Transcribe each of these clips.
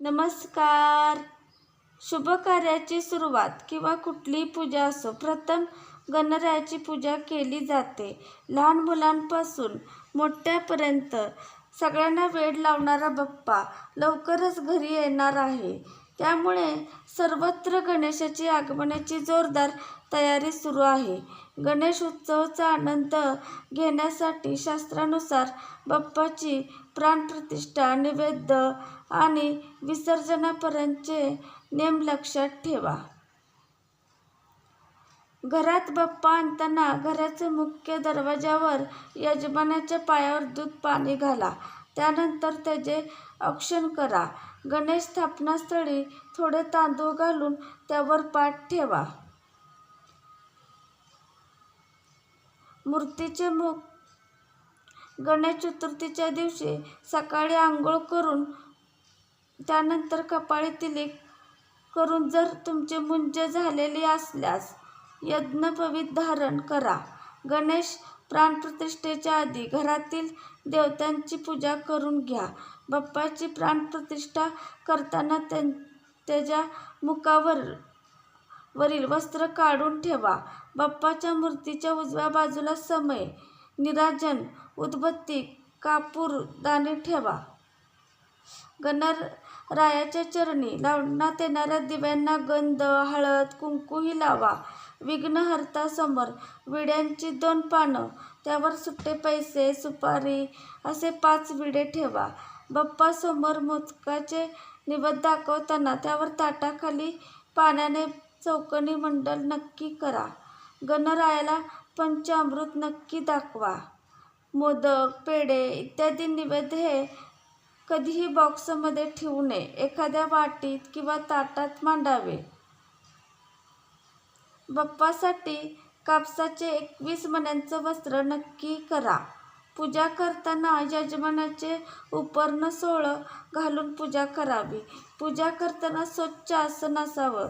नमस्कार. शुभ कार्याची सुरुवात किंवा कुठलीही पूजा असो प्रथम गणरायाची पूजा केली जाते. लहान मुलांपासून मोठ्यापर्यंत सगळ्यांना वेड लावणारा बाप्पा लवकरच घरी येणार आहे. त्यामुळे सर्वत्र गणेशाची आगमनाची जोरदार तयारी सुरू आहे. गणेश उत्सवाचा आनंद घेण्यासाठी शास्त्रानुसार बाप्पाची प्राणप्रतिष्ठा नैवेद्य आणि विसर्जनापर्यंतचे नियम लक्षात ठेवा. घरात बाप्पा आणताना घराच्या मुख्य दरवाजावर यजमानाच्या पायावर दूध पाणी घाला. त्यानंतर त्याचे औक्षण करा. गणेश स्थापनास्थळी थोडे तांदूळ घालून त्यावर पाठ ठेवा. मूर्तीचे मुख. गणेश चतुर्थीच्या दिवशी सकाळी आंघोळ करून त्यानंतर कपाळी तिलिक करून जर तुमचे मुंज झालेली असल्यास यज्ञपवीत धारण करा. गणेश प्राणप्रतिष्ठेच्या आधी घरातील देवतांची पूजा करून घ्या. बाप्पाची प्राणप्रतिष्ठा करताना त्यां त्याच्या मुखावर वरील वस्त्र काढून ठेवा. बाप्पाच्या मूर्तीच्या उजव्या बाजूला समय निराजन उदबत्ती कापूर दाणे ठेवा. रायाच्या चरणी लावण्यात येणाऱ्या दिव्यांना गंध हळद कुंकूही लावा. विघ्नहर्तासमोर विड्यांची दोन पानं. त्यावर सुट्टे पैसे सुपारी असे पाच विडे ठेवा. बाप्पासमोर मोदकाचे निवेद दाखवताना त्यावर ताटाखाली पाण्याने चौकणी मंडल नक्की करा. गणरायाला पंचामृत नक्की दाखवा. मोदक पेढे इत्यादी निवेद हे कधीही बॉक्समध्ये ठेवू नये. एखाद्या वाटीत किंवा ताटात मांडावे. बाप्पासाठी कापसाचे एकवीस मण्यांचं वस्त्र नक्की करा. पूजा करताना यजमानाचे उपर्ण सोळं घालून पूजा करावी. पूजा करताना स्वच्छ आसन असावं.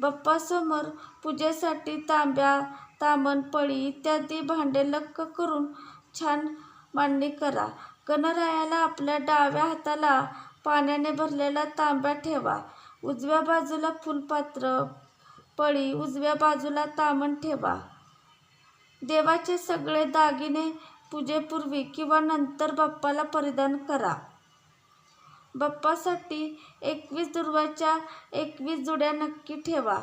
बाप्पासमोर पूजेसाठी तांब्या तामण पळी इत्यादी भांडे लक्क करून छान मांडणी करा. गणरायाला आपल्या डाव्या हाताला पाण्याने भरलेला तांब्या ठेवा. उजव्या बाजूला फुलपात्र पळी उजव्या बाजूला तामण ठेवा. देवाचे सगळे दागिने पूजेपूर्वी किंवा नंतर बाप्पाला परिधान करा. बाप्पासाठी एकवीस दुर्वाच्या एकवीस जुड्या नक्की ठेवा.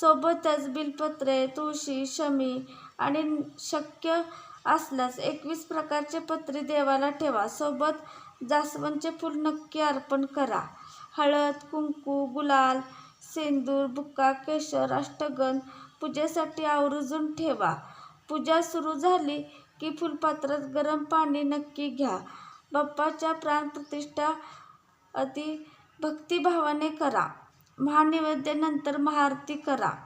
सोबतच बिलपत्रे तुळशी शमी आणि शक्य असल्यास एकवीस प्रकारचे पत्री देवाला ठेवा. सोबत जास्वंदचे फूल नक्की अर्पण करा. हळद कुंकू गुलाल सेंदूर बुक्का केशर अष्टगंध पूजेसाठी आवर्जून ठेवा. पूजा सुरू झाली की फुलपात्रात गरम पाणी नक्की घ्या. बाप्पाच्या प्राणप्रतिष्ठा अति भक्तिभावाने करा. महानैवेद्यानंतर महाआरती करा.